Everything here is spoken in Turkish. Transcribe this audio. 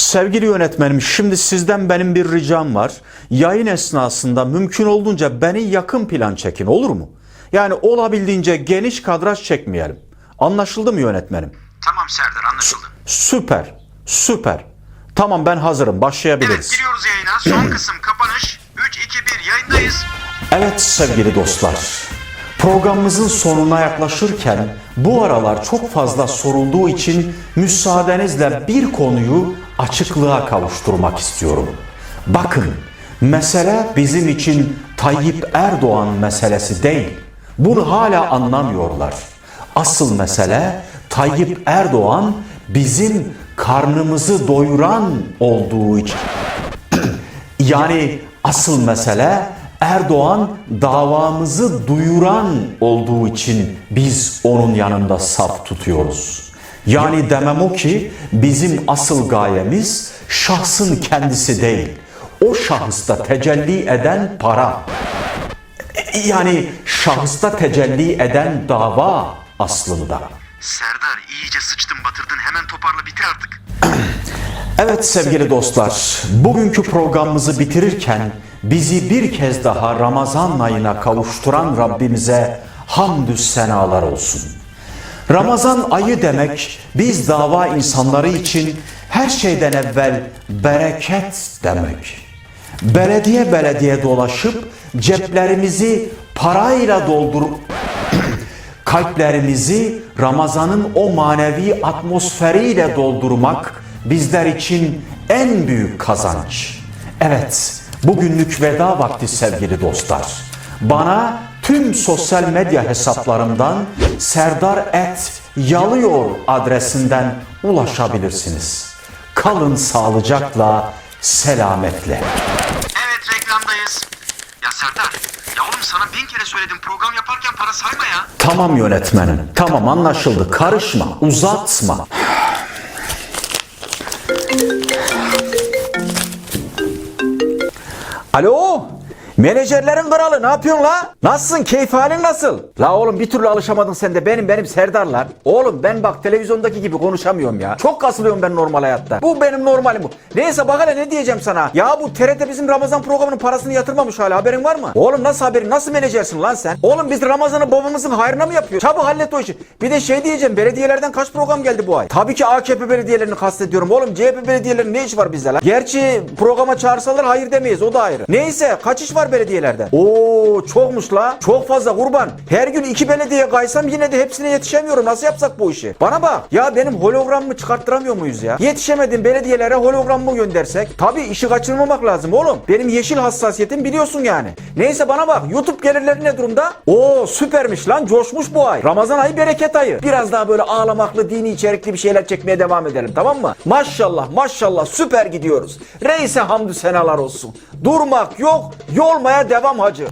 Sevgili yönetmenim şimdi sizden benim bir ricam var. Yayın esnasında mümkün olduğunca beni yakın plan çekin olur mu? Yani olabildiğince geniş kadraj çekmeyelim. Anlaşıldı mı yönetmenim? Tamam Serdar anlaşıldı. Süper, süper. Tamam ben hazırım Evet başlayabiliriz. giriyoruz yayına. Son kısım kapanış. 3, 2, 1 yayındayız. Evet sevgili dostlar. Programımızın sonuna yaklaşırken bu aralar çok fazla sorulduğu için müsaadenizle bir konuyu açıklığa kavuşturmak istiyorum. Bakın mesele bizim için Tayyip Erdoğan meselesi değil. Bunu hala anlamıyorlar. Asıl mesele Tayyip Erdoğan bizim karnımızı doyuran olduğu için. Yani asıl mesele Erdoğan davamızı duyuran olduğu için biz onun yanında saf tutuyoruz. Yani demem o ki bizim asıl gayemiz şahsın kendisi değil. O şahısta tecelli eden para. Yani şahısta tecelli eden dava aslında. Serdar iyice sıçtın batırdın. Hemen toparla bitir artık. Evet sevgili dostlar, bugünkü programımızı bitirirken bizi bir kez daha Ramazan ayına kavuşturan Rabbimize hamdü senalar olsun. Ramazan ayı demek biz dava insanları için her şeyden evvel bereket demek. Belediye belediye dolaşıp ceplerimizi parayla doldurup kalplerimizi Ramazan'ın o manevi atmosferiyle doldurmak bizler için en büyük kazanç. Evet, bugünlük veda vakti sevgili dostlar. Bana tüm sosyal medya hesaplarımdan Serdar Et Yalıyor adresinden ulaşabilirsiniz. Kalın sağlıcakla, selametle. Evet reklamdayız. Ya Serdar ya oğlum sana bin kere söyledim program yaparken para sayma ya. Tamam yönetmenim. Tamam anlaşıldı. Karışma, uzatma. Alo? Menajerlerin kralı ne yapıyorsun la? Nasılsın? Keyif halin nasıl? La oğlum bir türlü alışamadın sen de benim benim Serdarlar. Oğlum ben bak televizyondaki gibi konuşamıyorum ya. Çok kasılıyorum ben normal hayatta. Bu benim normalim bu. Neyse bak hele ne diyeceğim sana. Ya bu TRT bizim Ramazan programının parasını yatırmamış hala haberin var mı? Oğlum nasıl haberin? Nasıl menajersin lan sen? Oğlum biz Ramazan'ı babamızın hayrına mı yapıyoruz? Çabuk hallet o işi. Bir de şey diyeceğim belediyelerden kaç program geldi bu ay? Tabii ki AKP belediyelerini kastediyorum oğlum. CHP belediyelerinin ne işi var bizde lan? Gerçi programa çağırsalar hayır demeyiz o da ayrı. Neyse kaç iş var belediyelerden? Oo çokmuş la. Çok fazla kurban. Her gün iki belediye kaysam yine de hepsine yetişemiyorum. Nasıl yapsak bu işi? Bana bak. Ya benim hologramımı çıkarttıramıyor muyuz ya? Yetişemedim belediyelere hologramımı göndersek. Tabii işi kaçırmamak lazım oğlum. Benim yeşil hassasiyetim biliyorsun yani. Neyse bana bak. YouTube gelirleri ne durumda? Oo süpermiş lan. Coşmuş bu ay. Ramazan ayı bereket ayı. Biraz daha böyle ağlamaklı, dini içerikli bir şeyler çekmeye devam edelim tamam mı? Maşallah maşallah süper gidiyoruz. Reise hamdü senalar olsun. Durmak yok, yolmaya devam hacı.